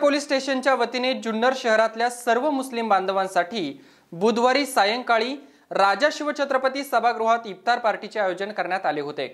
Police स्टेशनच्या वतीने जुन्नर शहरातल्या सर्व मुस्लिम बांधवांसाठी बुधवारी सायंकाळी राजा शिवछत्रपती सभागृहात इफ्तार पार्टीचे आयोजन करण्यात आले होते.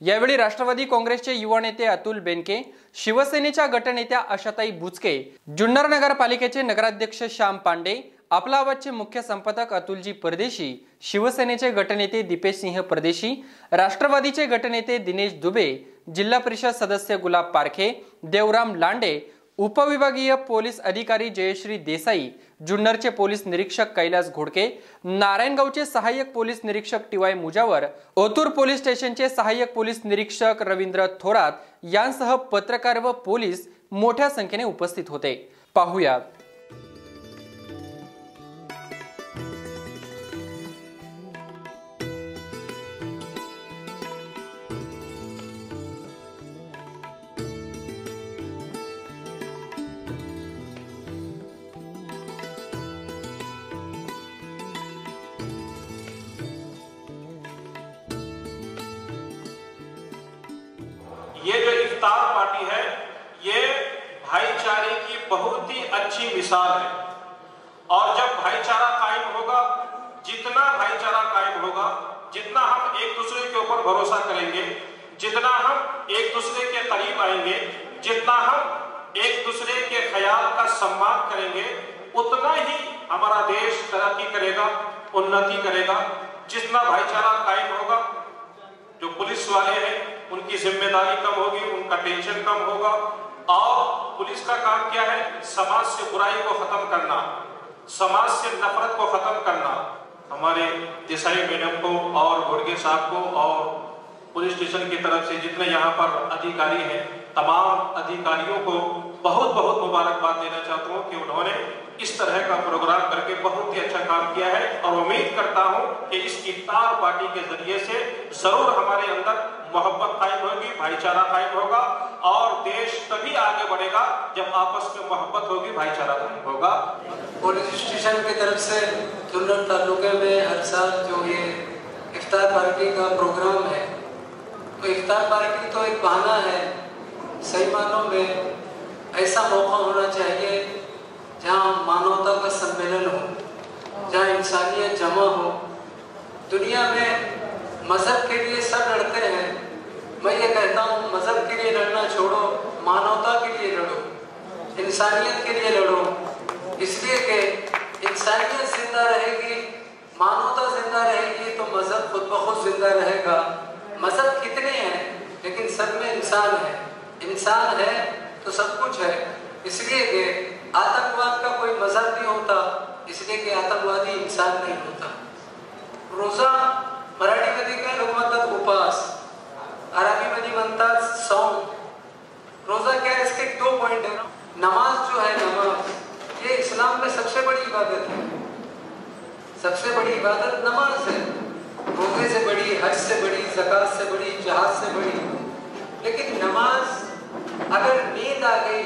यावेळी राष्ट्रवादी काँग्रेसचे युवा नेते अतुल बेनके शिवसेनेच्या गटनेत्या आशाताई बुचके जुन्नर नगरपालिकेचे नगराध्यक्ष श्याम पांडे आपला आवाजचे मुख्य संपादक अतुलजी परदेशी शिवसेनेचे गटनेते दीपेश सिंह परदेशी राष्ट्रवादीचे गटनेते दिनेश दुबे जिल्हा परिषद सदस्य गुलाब पारखे देवराम लांडे उपविभागीय पोलीस अधिकारी जयश्री देसाई जुन्नरचे पोलीस निरीक्षक कैलास घोडके नारायणगावचे सहाय्यक पोलीस निरीक्षक टीवाय मुजावर ओतूर पोलीस स्टेशनचे सहाय्यक पोलीस निरीक्षक रवींद्र थोरात यांसह पत्रकार व पोलीस मोठ्या संख्येने उपस्थित होते. पाहुयात ये जो इफ्तार पार्टी है, ये भाईचारे की बहुत ही अच्छी मिसाल है। और जब भाईचारा कायम होगा, जितना भाईचारा कायम होगा, जितना हम एक दूसरे के ऊपर भरोसा करेंगे, जितना हम एक दूसरे के करीब आएँगे, जितना हम एक दूसरे के ख्याल का सम्मान करेंगे, उतना ही हमारा देश तरक्की करेगा, उन्नति करेगा। जितना भाईचारा कायम होगा, जो पुलिस वाले हैं उनकी ज़िम्मेदारी कम होगी, उनका टेंशन कम होगा। और पुलिस का काम क्या है? समाज से बुराई को खत्म करना, समाज से नफरत को खत्म करना। हमारे देसाई मैडम को और घोड़गे साहब को और पुलिस स्टेशन की तरफ़ से जितने यहाँ पर अधिकारी हैं, तमाम अधिकारियों को बहुत बहुत मुबारकबाद देना चाहता हूँ कि उन्होंने इस तरह का प्रोग्राम करके बहुत ही अच्छा काम किया है। और उम्मीद करता हूँ कि इस इफ्तार पार्टी के ज़रिए से ज़रूर हमारे अंदर मोहब्बत कायम होगी, भाईचारा कायम होगा और देश तभी आगे बढ़ेगा जब आपस में मोहब्बत होगी, भाईचारा कायम होगा। पुलिस स्टेशन की तरफ़ से जुन्नर तालुके में हर साल जो ये इफ्तार पार्टी का प्रोग्राम है तो इफ्तार पार्टी तो एक बहाना है, सही मानों में ऐसा मौका होना चाहिए जहाँ मानवता का सम्मेलन हो, जहाँ इंसानियत जमा हो। दुनिया में मज़हब के लिए सब लड़ते हैं। मैं ये कहता हूँ, मज़हब के लिए लड़ना छोड़ो, मानवता के लिए लड़ो, इंसानियत के लिए लड़ो। इसलिए कि इंसानियत ज़िंदा रहेगी, मानवता ज़िंदा रहेगी तो मज़हब खुद ब खुद ज़िंदा रहेगा। मज़हब कितने हैं, लेकिन सब में इंसान है। इंसान है तो सब कुछ है। इसलिए कि आतंकवाद का कोई मज़हब नहीं होता, इसलिए कि आतंकवादी इंसान नहीं होता। रोज़ा काय लोक म्हणतात? उपास. म्हणतात रोज़ा क्या इसके दो पॉइंट है नमाज़ जो है, नमाज़, ये इस्लाम में सबसे बड़ी इबादत है। सबसे बड़ी इबादत नमाज़ है। रोज़े से बड़ी, हज से बड़ी, जक़ात से बड़ी, जहाज़ से बड़ी। लेकिन नमाज़, अगर नींद आ गई,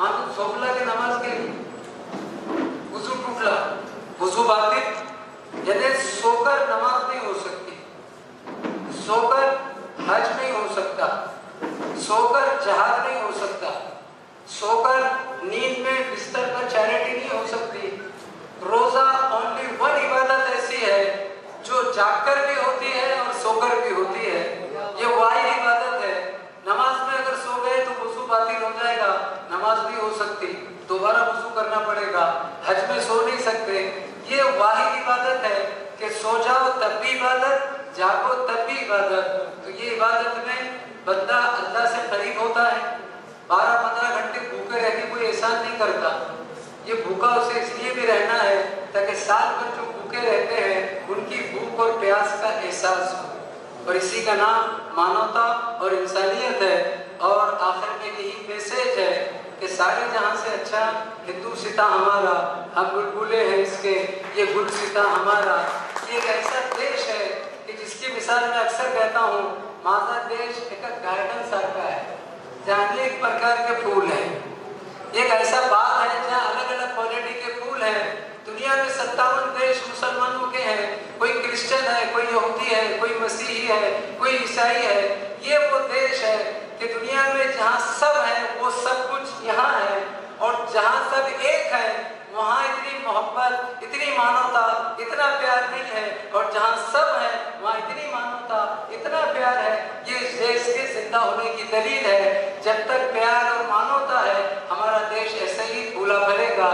मानो झोपला की नमाज़ गेली वज़ू टूटला। वज़ू बातिल यानी सोकर नमाज़ नहीं हो सकती, सोकर हज नहीं हो सकता, सोकर जहाज़ नहीं हो सकता, सोकर नींद में बिस्तर पर चैरिटी नहीं हो सकती। रोजा ओनली वन इबादत ऐसी है जो जागकर भी होती है और सोकर भी होती है। ये वाहिद इबादत है। नमाज़ में अगर सो गए तो वज़ू बातिल हो जाएगा, नमाज़ नहीं हो सकती, दोबारा वज़ू करना पड़ेगा, हज में सो नहीं सकते ये वाहिद इबादत है कि सो जाओ, तब भी इबादत, जागो, तब भी इबादत। तो ये इबादत में बंदा अल्लाह से करीब होता है। बारह पंद्रह घंटे भूखे रहने कोई एहसान नहीं करता। ये भूखा उसे इसलिए भी रहना है ताकि साल भर जो भूखे रहते हैं, उनकी भूख और प्यास का एहसास हो। और इसी का नाम मानवता और इंसानियत है और आखिर में यही मैसेज है कि सारे जहाँ से अच्छा हिंदू सीता हमारा, हम बुलबुले हैं इसके, ये गुल सीता हमारा। एक ऐसा देश है कि जिसकी मिसाल मैं अक्सर कहता हूँ माझा देश एक गार्डन सारखा है जहाँ अनेक प्रकार के फूल हैं। एक ऐसा बाग है जहाँ अलग अलग क्वालिटी के फूल हैं। दुनिया में सत्तावन देश मुसलमानों के हैं। कोई क्रिश्चियन है, कोई यहूदी है, कोई मसीही है, कोई ईसाई है। ये वो देश है कि दुनिया में जहाँ सब है, वो सब कुछ यहाँ है और जहाँ सब एक है वहाँ इतनी मोहब्बत इतनी मानवता इतना प्यार नहीं है और जहाँ सब है वहाँ इतनी मानवता इतना प्यार है। ये देश के जिंदा होने की दलील है। जब तक प्यार और मानवता है हमारा देश ऐसे ही भूला भरेगा।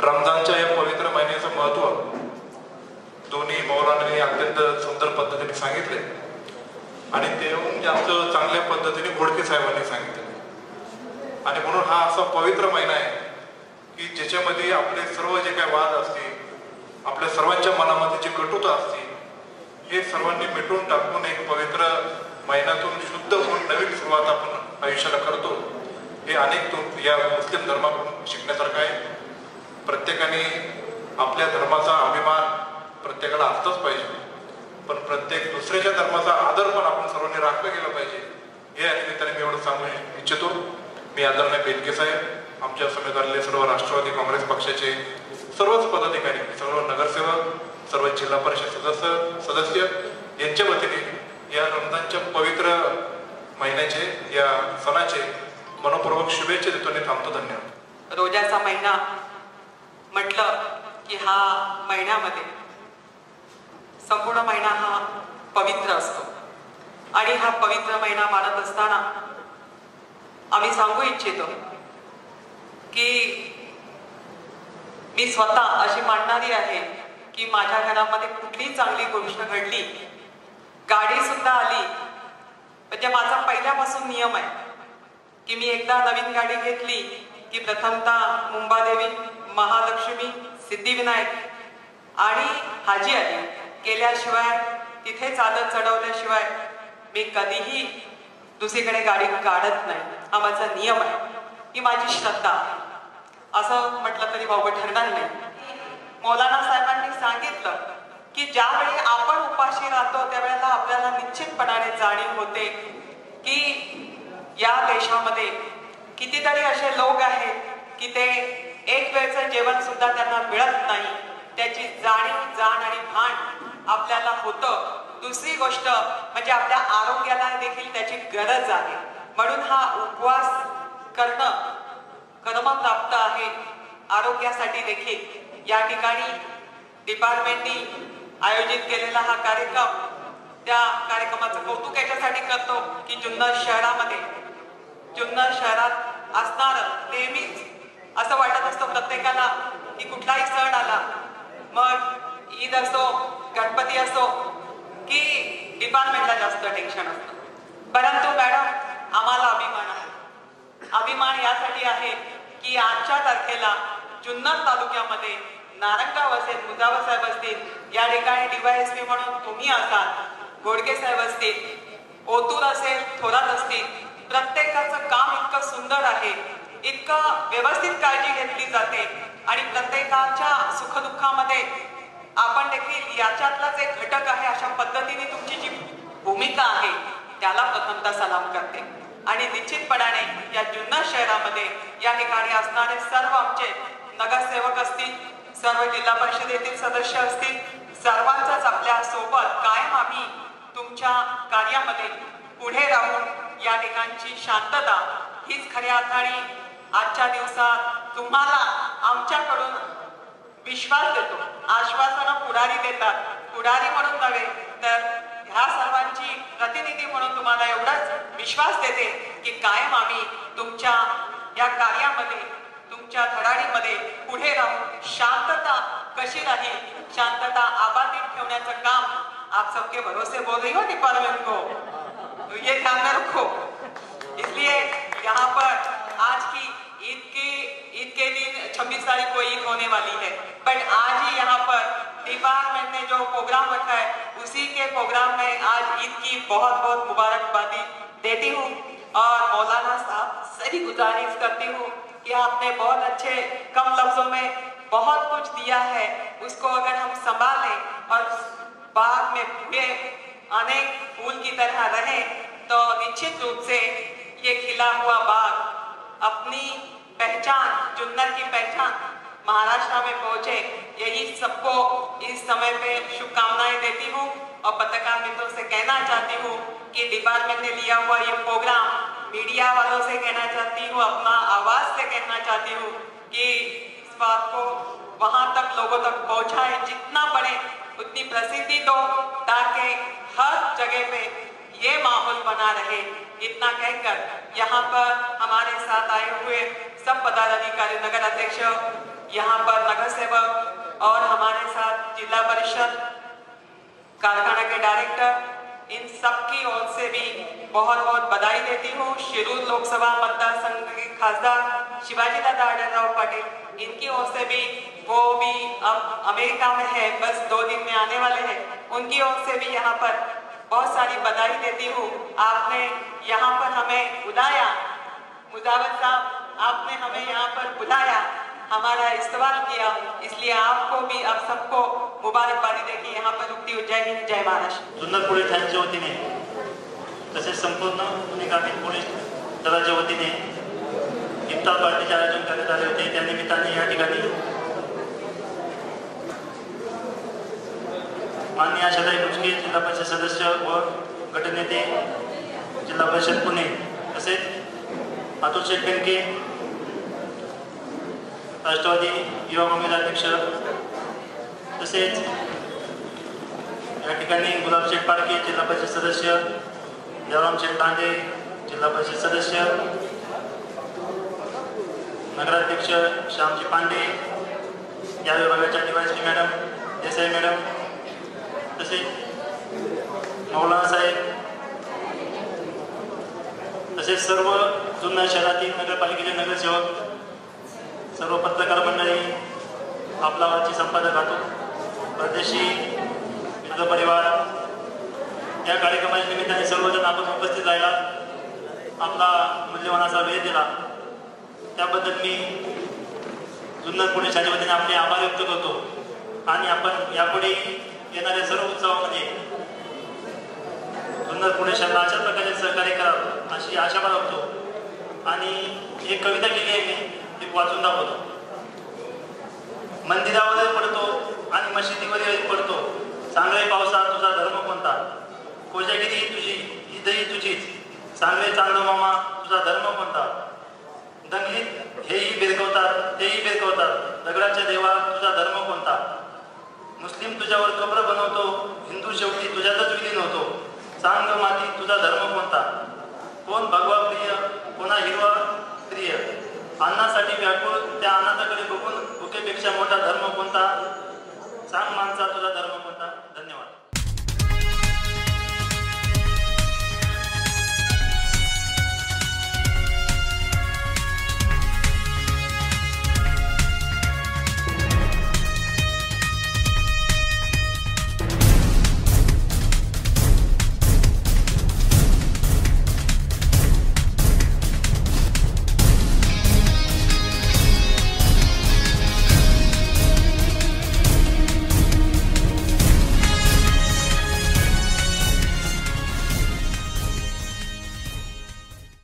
रमजानच्या या पवित्र महिन्याचं महत्त्व दोन्ही मौलांनी अत्यंत सुंदर पद्धतीने सांगितले. आणि तेहून जास्त चांगल्या पद्धतीने घोडके साहेबांनी सांगितले. आणि म्हणून हा असा पवित्र महिना आहे. की ज्याच्यामध्ये आपले सर्व जे काही वाद असतील आपल्या सर्वांच्या मनामध्ये जी कटुता असते हे सर्वांनी मिटून टाकून एक पवित्र महिन्यातून शुद्ध होऊन नवीन सुरुवात आपण आयुष्याला करतो. हे अनेक या मुस्लिम धर्माकडून शिकण्यासारखं आहे. प्रत्येकाने आपल्या धर्माचा अभिमान प्रत्येकाला असताच पाहिजे. पण प्रत्येक दुसऱ्याच्या धर्माचा आदर पण आपण सर्वांनी राखला गेला पाहिजे. हे या निमित्ताने मी एवढं सांगू इच्छितो. मी आदरणीय बेलके साहेब आमच्या समेत आलेले सर्व राष्ट्रवादी काँग्रेस पक्षाचे सर्वच पदाधिकारी सर्व नगरसेवक सर्व जिल्हा परिषद सदस्य सदस्य यांच्या वतीने या रमजानच्या पवित्र महिन्याचे या सणाचे मनपूर्वक शुभेच्छा देतो आणि थांबतो. धन्यवाद. रोजाचा महिना म्हटलं की हा महिन्यामध्ये संपूर्ण महिना हा पवित्र असतो. आणि हा पवित्र महिना मानत असताना आम्ही सांगू इच्छितो की मी स्वतः अशी मांडणारी आहे की माझ्या घरामध्ये कुठलीही चांगली गोष्ट घडली गाडी सुद्धा आली म्हणजे माझा पहिल्यापासून नियम आहे की मी एकदा नवीन गाडी घेतली की प्रथमतः मुंबादेवी महालक्ष्मी सिद्धिविनायक आणि हाजी आली. केल्याशिवाय तिथे चालत चढवल्याशिवाय मी कधीही दुसरीकडे गाडी काढत नाही. हा माझा नियम आहे. ही माझी श्रद्धा असं म्हटलं तरी बाबा ठरणार नाही. मौलाना साहेबांनी सांगितलं की ज्यावेळी आपण उपाशी राहतो त्यावेळेला आपल्याला निश्चितपणाने जाणीव होते की या देशामध्ये कितीतरी असे लोक आहेत की ते एक वेळचं जेवण सुद्धा त्यांना मिळत नाही. त्याची जाणीव जाण आणि भान आपल्याला होतं. दुसरी गोष्ट म्हणजे आपल्या आरोग्याला देखील त्याची गरज आहे. म्हणून हा उपवास करणं क्रम प्राप्त आहे आरोग्यासाठी देखील. या ठिकाणी डिपार्टमेंटनी आयोजित केलेला हा कार्यक्रम त्या कार्यक्रमाचं कौतुक याच्यासाठी करतो की जुन्नर शहरामध्ये जुन्नर शहरात असणार नेहमीच असं वाटत असतं प्रत्येकाला की कुठलाही सण आला मग ईद असो गणपती असो की डिपार्टमेंटला जास्त टेन्शन असतं. परंतु मॅडम आम्हाला अभिमान आहे. अभिमान यासाठी आहे की आजच्या तारखेला जुन्नर तालुक्यामध्ये नारंगाव असेल मुजावर साहेब असतील या ठिकाणी डीवायएसपी म्हणून तुम्ही असाल गोडके साहेब असतील ओतूर असेल थोरात असतील प्रत्येकाचं काम इतकं सुंदर आहे इतकं व्यवस्थित काळजी घेतली जाते आणि प्रत्येकाच्या सुखदुःखामध्ये आपण देखील याच्यातलाच एक घटक आहे अशा पद्धतीने तुमची जी भूमिका आहे त्याला प्रथमतः सलाम करते. आणि निश्चितपणाने या जुन्नर शहरामध्ये या ठिकाणी असणारे सर्व आमचे नगरसेवक असतील सर्व जिल्हा परिषदेतील सदस्य असतील सर्वांचाच आपल्यासोबत कायम आम्ही तुमच्या कार्यामध्ये पुढे राहून या ठिकाणची शांतता हीच खऱ्या अर्थाने आजच्या दिवसात तुम्हाला आमच्याकडून विश्वास देतो. आश्वासनं पुढारी देतात. पुढारी म्हणून नव्हे तर ह्या सर्वांची प्रतिनिधी म्हणून तुम्हाला एवढाच विश्वास देते की कायम आम्ही तुमच्या या कार्यामध्ये तुमच्या धडाडीमध्ये पुढे राहून शांतता कशी राहील शांतता आबादित ठेवण्याचं काम आप सबके भरोसे बोल रही हो डिपार्टमेंट को. उसी के प्रोग्राम में आज ईद की बहुत बहुत मुबारकबादी देती हूँ और मौलाना साहब से भी गुजारिश करती हूँ कि आपने बहुत अच्छे कम लफ्जों में बहुत कुछ दिया है। उसको अगर हम संभालें और बाग में पूरे अनेक फूल की तरह रहें तो निश्चित रूप से ये खिला हुआ बाग अपनी पहचान, जुन्नर की पहचान महाराष्ट्र में पहुँचे। यही सबको इस समय पे शुभकामनाएँ देती हूँ। और पत्रकार मित्रों से कहना चाहती हूँ कि डिपार्टमेंट ने लिया हुआ ये प्रोग्राम मीडिया वालों से कहना चाहती हूँ, अपना आवाज़ से कहना चाहती हूँ कि इस बात को वहाँ तक लोगों तक पहुँचाए, जितना बने उतनी प्रसिद्धि दो, ताकि हर जगह पे ये माहौल बना रहे। इतना कहकर यहाँ पर हमारे साथ आए हुए सब पदाधिकारी, नगर अध्यक्ष, यहाँ पर नगर सेवक और हमारे साथ जिला परिषद कारखाना के डायरेक्टर इन सब की ओर से भी बहुत बहुत बधाई देती हूँ। शिरूर लोकसभा मतदार संघ के खासदार शिवाजी दादा आडरराव पाटिल, इनकी ओर से भी वो भी अब अमेरिका में है, बस दो दिन में आने वाले हैं। उनकी ओर से भी यहाँ पर बहुत सारी बधाई देती हूँ। आपने यहाँ पर हमें बुलाया। मुजावर साहब, आपने हमें यहाँ पर बुलाया। हमारा इस्तेमाल किया। इसलिए आपको भी, आप सबको मुबारकबादी देगी यहाँ पर रुकती जय हिंद जय महाराष्ट्र। जुन्नर पोलीस ठाण्याच्या वतीने तसेच संपूर्ण पुणे ग्रामीण पोलीस दलाच्या वतीने इफ्तार पार्टीचे आयोजन करण्यात आले होते. त्या निमित्ताने या ठिकाणी माननीय आशाताई मुचके जिल्हा परिषद सदस्य व गटनेते जिल्हा परिषद पुणे तसेच अतुल शेठ राष्ट्रवादी युवा काँग्रेस अध्यक्ष तसेच या ठिकाणी गुलाबशेठ पाडके जिल्हा परिषद सदस्य देवराम शेठ लांडे जिल्हा परिषद सदस्य नगराध्यक्ष श्यामजी पांडे या विभागाच्या डीवायसपी मॅडम देसाई मॅडम तसेच मौलाना साहेब तसेच सर्व जुन्या शहरातील नगरपालिकेचे नगरसेवक सर्व पत्रकार मंडळी आपला वाची संपादक आतो परदेशी मित्र परिवार या कार्यक्रमाच्या निमित्ताने सर्वजण आपण उपस्थित राहिला. आपला मूल्यवान असा वेळ दिला. त्याबद्दल मी जुन्नर पुणे शाळेच्या वतीने आपले आभार व्यक्त करतो. आणि आपण यापुढे येणाऱ्या सर्व उत्सवामध्ये जुन्नर पुणे शहराला अशा प्रकारे सहकार्य करावं अशी आशा बाळगतो. आणि एक कविता केली आहे मी एक वाचून दाखवतो. मंदिरावर पडतो. आणि मशिदीवरही पडतो. चांगले पावसा तुझा धर्म कोणता? कोजागिरी ही तुझी ईदही तुझीच. चांगले चांगलं मामा तुझा धर्म कोणता? दंगलीत हेही बिरकवतात तेही बिरकवतात. दगडाच्या देवा तुझा धर्म कोणता? मुस्लिम तुझ्यावर कब्र बनवतो हिंदू शेवटी तुझ्यातच विलीन होतो. चांग माती तुझा धर्म कोणता? कोण भगवा प्रिय कोणा हिरवा प्रिय? अन्नासाठी व्याकुळ त्या अनाथाकडे बघून भुकेपेक्षा मोठा धर्म कोणता? सांग माणसा तुझा धर्म कोणता